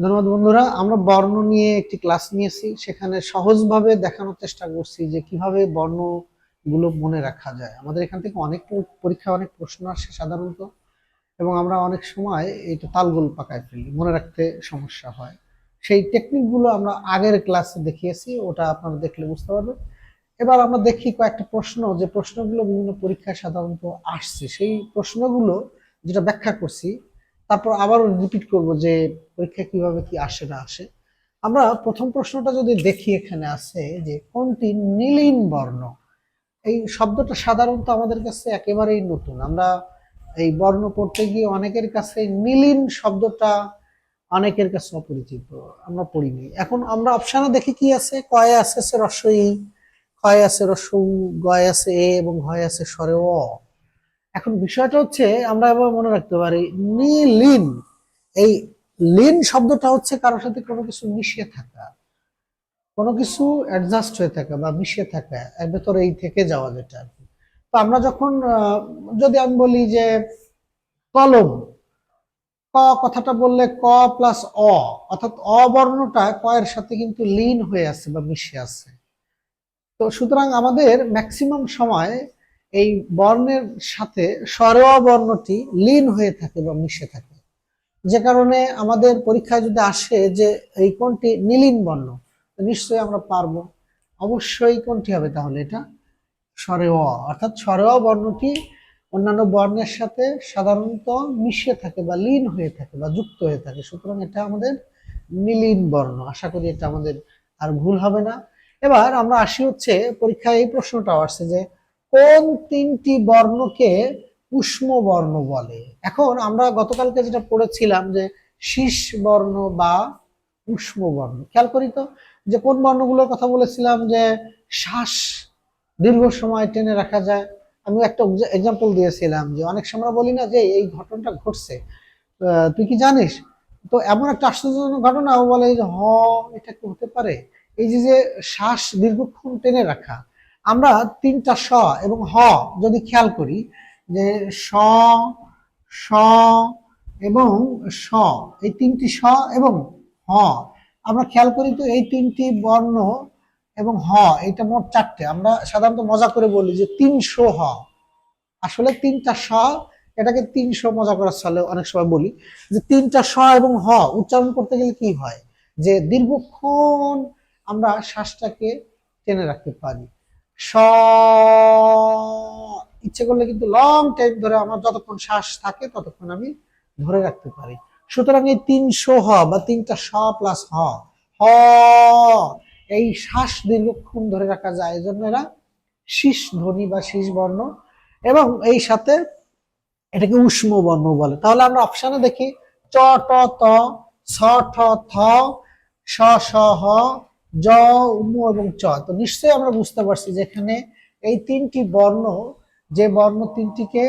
ধন্যবাদ বন্ধুরা, আমরা বর্ণ নিয়ে একটি ক্লাস নিয়েছি। সেখানে সহজভাবে দেখানোর চেষ্টা করছি যে কীভাবে বর্ণগুলো মনে রাখা যায়। আমাদের এখান থেকে অনেক প- পরীক্ষায় অনেক প্রশ্ন আসে সাধারণত, এবং আমরা অনেক সময় এটা তালগোল পাকায় ফেলি, মনে রাখতে সমস্যা হয়। সেই টেকনিকগুলো আমরা আগের ক্লাসে দেখিয়েছি, ওটা আপনারা দেখলে বুঝতে পারবেন। এবার আমরা দেখি কয়েকটা প্রশ্ন, যে প্রশ্নগুলো বিভিন্ন পরীক্ষায় সাধারণত আসছে। সেই প্রশ্নগুলো যেটা ব্যাখ্যা করছি তারপর আবারও রিপিট করব যে পরীক্ষায় কীভাবে কি আসে না আসে। আমরা প্রথম প্রশ্নটা যদি দেখি এখানে আছে যে কোনটি নীলিন বর্ণ? এই শব্দটা সাধারণত আমাদের কাছে একেবারেই নতুন। আমরা এই বর্ণ পড়তে গিয়ে অনেকের কাছে নীলিন শব্দটা অনেকের কাছে অপরিচিত। আমরা পড়িনি। এখন আমরা অপশানে দেখি কি আছে? কয়ে আছে রস্বই ক্ষয় আছে রস্যউ গয় আছে এ এবং ঘয় আছে স্বরে অ। এখন বিষয়টা হচ্ছে, আমরা এবার মনে রাখতে পারি নীলিন এই লিন শব্দটা হচ্ছে কারোর সাথে কোনো কিছু মিশিয়ে থাকা, কোনো কিছু অ্যাডজাস্ট হয়ে থাকা বা মিশিয়ে থাকা, এর ভেতরে এই থেকে যাওয়া যেটা আর কি। তো আমরা যখন যদি আমি বলি যে কলম, ক কথাটা বললে ক প্লাস অ, অর্থাৎ অ বর্ণটা ক এর সাথে কিন্তু লিন হয়ে আছে বা মিশে আছে। তো সুতরাং আমাদের ম্যাক্সিমাম সময় এই বর্ণের সাথে স্বরেয় বর্ণটি লীন হয়ে থাকে বা মিশে থাকে। যে কারণে আমাদের পরীক্ষায় যদি আসে যে এই কোনটি নীলিন বর্ণ নিশ্চয়ই আমরা পারব। অবশ্যই কোনটি হবে তাহলে এটা স্বরেয় অর্থাৎ স্বরেয় বর্ণটি অন্যান্য বর্ণের সাথে সাধারণত মিশে থাকে বা লীন হয়ে থাকে বা যুক্ত হয়ে থাকে। সুতরাং এটা আমাদের নীলিন বর্ণ। আশা করি এটা আমাদের আর ভুল হবে না। এবার আমরা আসি হচ্ছে পরীক্ষায় এই প্রশ্নটাও আসছে যে কোন তিনটি বর্ণকে উষ্ম বর্ণ বলে? এখন আমরা গতকালকে যেটা পড়েছিলাম যে শীষ বর্ণ বা উষ্ম বর্ণ, খেয়াল করি তো? যে কোন বর্ণগুলোর কথা বলেছিলাম যে শ্বাস দীর্ঘ সময় টেনে রাখা যায়? আমি একটা এক্সাম্পল দিয়েছিলাম যে অনেক সময় বলি না যে এই ঘটনাটা ঘটছে। তুই কি জানিস? তো এমন একটা আশ্চর্যজনক ঘটনা বলে যে হ, এটা কি হতে পারে? এই যে যে শ্বাস দীর্ঘক্ষণ টেনে রাখা আমরা তিনটা স এবং হ যদি খেয়াল করি, যে স স এবং স, এই তিনটি স এবং হ। আমরা খেয়াল করি তো এই তিনটি বর্ণ এবং হ এটা মোট চারটে। আমরা সাধারণত মজা করে বলি যে তিনশো হ। আসলে তিনটা স, এটাকে তিনশো মজা করার ছলে অনেক সময় বলি যে তিনটা স এবং হ উচ্চারণ করতে গেলে কি হয়? যে দীর্ঘক্ষণ আমরা শ্বাসটাকে টেনে রাখতে পারি। স, ইচ্ছে করলে কিন্তু লং টাইম ধরে আমার যতক্ষণ শ্বাস থাকে ততক্ষণ আমি ধরে রাখতে পারি। সুতরাং এই তিনশো হ বা তিনটা স প্লাস হ হ, এই শ্বাস দীর্ঘক্ষণ ধরে রাখা যায় এই জন্য এরা শীষ ধ্বনি বা শীষ বর্ণ এবং এই সাথে এটাকে উষ্ম বর্ণ বলে। তাহলে আমরা অপশানে দেখি, চ, ট, ত ছ ঠ, থ স, হ জ, উম, এবং চ। তো নিশ্চয়ই আমরা বুঝতে পারছি যে এখানে এই তিনটি বর্ণ, যে বর্ণ তিনটিকে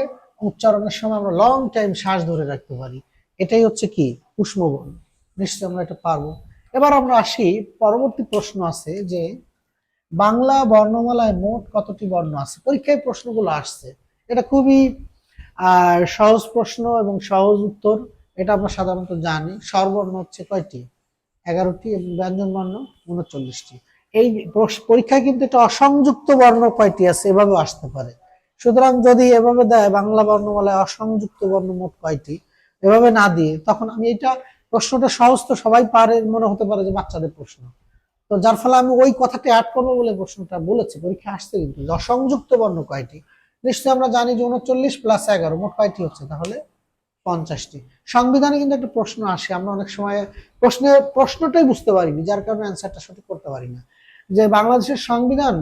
উচ্চারণের সময় আমরা লং টাইম শ্বাস ধরে রাখতে পারি। এটাই হচ্ছে কি? উষ্ম বর্ণ। নিশ্চয়ই আমরা এটা পারব। এবার আমরা আসি, পরবর্তী প্রশ্ন আছে যে বাংলা বর্ণমালায় মোট কতটি বর্ণ আছে? পরীক্ষায় প্রশ্নগুলো আসছে। এটা খুবই সহজ প্রশ্ন এবং সহজ উত্তর, এটা আমরা সাধারণত জানি। স্বরবর্ণ হচ্ছে কয়টি? এগারোটি এবং ব্যঞ্জন বর্ণ উনচল্লিশটি। এই পরীক্ষায় কিন্তু এটা অসংযুক্ত বর্ণ কয়টি আছে, এভাবে আসতে পারে। সুতরাং যদি এভাবে দেয়, বাংলা বর্ণমালায় অসংযুক্ত বর্ণ মোট কয়টি, এভাবে না দিয়ে, তখন আমি এটা প্রশ্নটা সহজ তো সবাই পারে, মনে হতে পারে যে বাচ্চাদের প্রশ্ন। তো যার ফলে আমি ওই কথাটা অ্যাড করব বলে প্রশ্নটা বলেছি পরীক্ষা আসছে কিন্তু। অসংযুক্ত বর্ণ কয়টি, নিশ্চয়ই আমরা জানি যে উনচল্লিশ প্লাস এগারো, মোট কয়টি হচ্ছে? তাহলে পঞ্চাশটি। সংবিধানে কিন্তু একটা প্রশ্ন আসে, আমরা অনেক সময় প্রশ্নে, প্রশ্নটাই বুঝতে পারিনি, যার কারণে অ্যান্সারটা সঠিক করতে পারি না যে বাংলাদেশের সংবিধান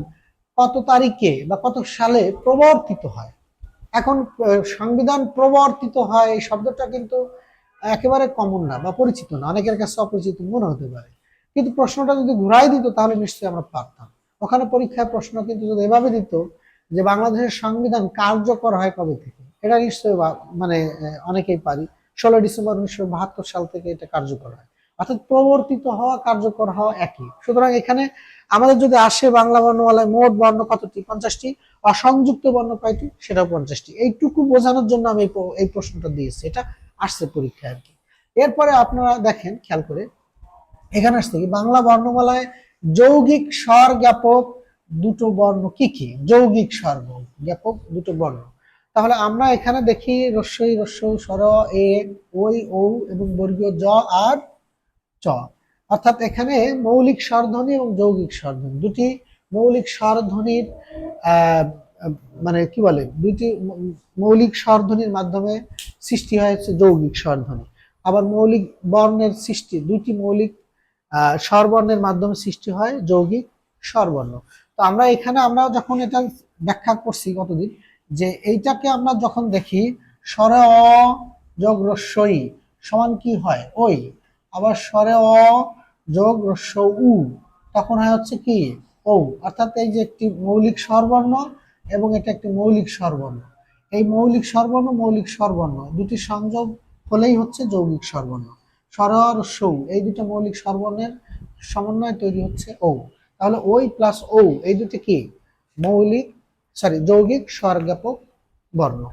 কত তারিখে বা কত সালে প্রবর্তিত হয়? এখন সংবিধান প্রবর্তিত হয় এই শব্দটা কিন্তু একেবারে কমন না বা পরিচিত না, অনেকের কাছে অপরিচিত মনে হতে পারে। কিন্তু প্রশ্নটা যদি ঘুরাই দিত, তাহলে নিশ্চয়ই আমরা পারতাম। ওখানে পরীক্ষায় প্রশ্ন কিন্তু যদি এভাবে দিত যে বাংলাদেশের সংবিধান কার্যকর হয় কবে থেকে? এটা নিশ্চয়ই মানে অনেকেই পারি। ষোলো ডিসেম্বর উনিশশো বাহাত্তর সাল থেকে এটা কার্যকর হয়। অর্থাৎ প্রবর্তিত হওয়া, কার্যকর হওয়া একই। সুতরাং এখানে আমাদের যদি আসে বাংলা বর্ণমালায় মোট বর্ণ কতটি? পঞ্চাশটি। অসংযুক্ত বর্ণ কয়টি? সেটাও পঞ্চাশটি। এইটুকু বোঝানোর জন্য আমি এই প্রশ্নটা দিয়েছি। এটা আসছে পরীক্ষায় আর কি। এরপরে আপনারা দেখেন, খেয়াল করে, এখানে আসছে কি? বাংলা বর্ণমালায় যৌগিক স্বর জ্ঞাপক দুটো বর্ণ কি কি? যৌগিক স্বর জ্ঞাপক দুটো বর্ণ। তাহলে আমরা এখানে দেখি রস্যই রস্যৌ, স্বর, এ ওই ও এবং বর্গীয় জ আর চ। অর্থাৎ এখানে মৌলিক স্বরধ্বনি এবং যৌগিক স্বরধ্বনি। দুটি মৌলিক স্বরধ্বনির মানে কি বলে? দুইটি ম- মৌলিক স্বরধ্বনির মাধ্যমে সৃষ্টি হয়েছে যৌগিক স্বরধ্বনি। আবার মৌলিক বর্ণের সৃষ্টি, দুইটি মৌলিক স্বরবর্ণের মাধ্যমে সৃষ্টি হয় যৌগিক স্বরবর্ণ। তো আমরা এখানে, আমরা যখন এটা ব্যাখ্যা করছি কতদিন যে এইটাকে আমরা যখন দেখি, স্বরে অ যোগ রস্যই, সমান কি হয়? ওই। আবার স্বরে অ যোগ রস্য উ, তখন হয় হচ্ছে কি? ও অর্থাৎ এই যে একটি মৌলিক স্বরবর্ণ এবং এটা একটি মৌলিক স্বরবর্ণ। এই মৌলিক স্বরবর্ণ মৌলিক স্বরবর্ণ, দুটি সংযোগ হলেই হচ্ছে যৌগিক স্বরবর্ণ। স্বর সৌ এই দুটো মৌলিক স্বরবর্ণের সমন্বয় তৈরি হচ্ছে ও তাহলে ওই প্লাস ও এই দুটি কি? মৌলিক সরি যৌগিক স্বরজ্ঞাপক বর্ণ।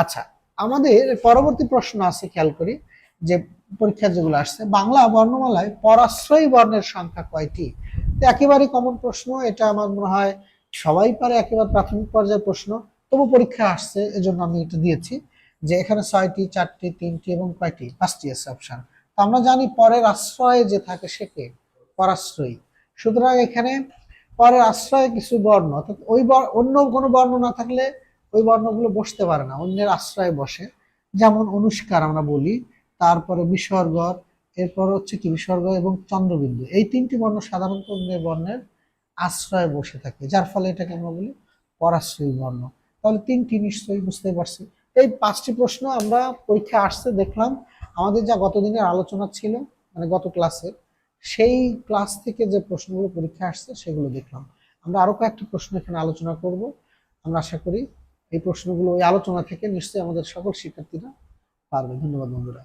আচ্ছা আমাদের পরবর্তী প্রশ্ন আছে, খেয়াল করি, যে পরীক্ষা যেগুলো আসছে, বাংলা বর্ণমালায় পরাশ্রয়ী বর্ণের সংখ্যা কয়টি? একেবারে কমন প্রশ্ন, এটা আমার মনে হয় সবাই পারে, একেবারে প্রাথমিক পর্যায়ের প্রশ্ন, তবু পরীক্ষা আসছে, এজন্য আমি এটা দিয়েছি, যে এখানে ছয়টি, চারটি, তিনটি এবং কয়টি? পাঁচটি আছে অপশন তো আমরা জানি পরের আশ্রয়ে যে থাকে সে কে? পরাশ্রয়ী। সুতরাং এখানে পরের আশ্রয়ে কিছু বর্ণ, অর্থাৎ ওই অন্য কোনো বর্ণ না থাকলে ওই বর্ণগুলো বসতে পারে না, অন্যের আশ্রয়ে বসে। যেমন অনুষ্কার আমরা বলি, তারপরে বিসর্গর, এরপর হচ্ছে কি বিসর্গ এবং চন্দ্রবিন্দু। এই তিনটি বর্ণ সাধারণত অন্যের বর্ণের আশ্রয়ে বসে থাকে, যার ফলে এটাকে আমরা বলি পরাশ্রয়ী বর্ণ। তাহলে তিনটি নিশ্চয়ই বুঝতে পারছি। এই পাঁচটি প্রশ্ন আমরা পরীক্ষা আসছে দেখলাম। আমাদের যা গতদিনের আলোচনা ছিল মানে গত ক্লাসে সেই ক্লাস থেকে যে প্রশ্নগুলো পরীক্ষা আসছে সেগুলো দেখলাম। আমরা আরও কয়েকটি প্রশ্ন এখানে আলোচনা করব। আমরা আশা করি এই প্রশ্নগুলো ওই আলোচনা থেকে নিশ্চয়ই আমাদের সকল শিক্ষার্থীরা পারবে। ধন্যবাদ বন্ধুরা।